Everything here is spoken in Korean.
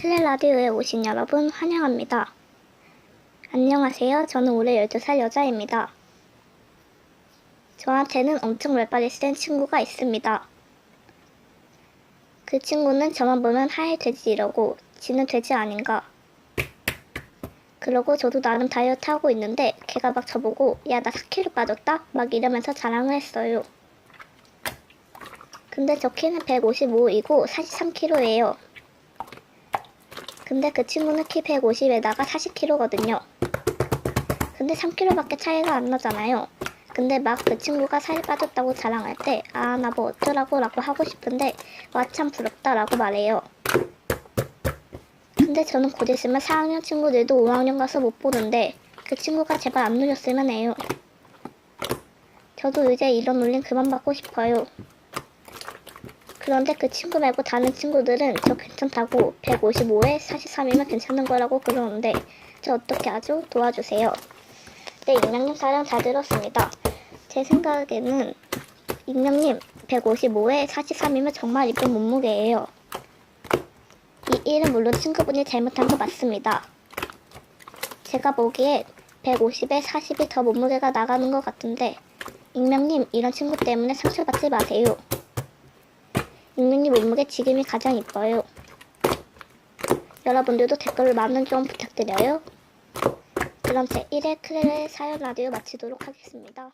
클레 라디오에 오신 여러분 환영합니다. 안녕하세요. 저는 올해 12살 여자입니다. 저한테는 엄청 말빨리 센 친구가 있습니다. 그 친구는 저만 보면 하얘 돼지 이러고 지는 돼지 아닌가. 그러고 저도 나름 다이어트 하고 있는데 걔가 막 저보고 야 나 4kg 빠졌다? 막 이러면서 자랑을 했어요. 근데 저 키는 155이고 43kg예요. 근데 그 친구는 키 150에다가 40kg거든요. 근데 3kg밖에 차이가 안 나잖아요. 근데 막 그 친구가 살이 빠졌다고 자랑할 때, 아, 나 뭐 어쩌라고 라고 하고 싶은데, 와, 참 부럽다 라고 말해요. 근데 저는 곧 있으면 4학년 친구들도 5학년 가서 못 보는데, 그 친구가 제발 안 눌렸으면 해요. 저도 이제 이런 놀림 그만 받고 싶어요. 그런데 그 친구 말고 다른 친구들은 저 괜찮다고 155에 43이면 괜찮은 거라고 그러는데 저 어떻게 하죠? 도와주세요. 네, 익명님 사랑 잘 들었습니다. 제 생각에는 익명님 155에 43이면 정말 이쁜 몸무게예요. 이 일은 물론 친구분이 잘못한 거 맞습니다. 제가 보기에 150에 40이 더 몸무게가 나가는 것 같은데 익명님 이런 친구 때문에 상처받지 마세요. 익명님 몸무게 지금이 가장 이뻐요. 여러분들도 댓글을 많은 좀 부탁드려요. 그럼 제 1회 클레의 사연 라디오 마치도록 하겠습니다.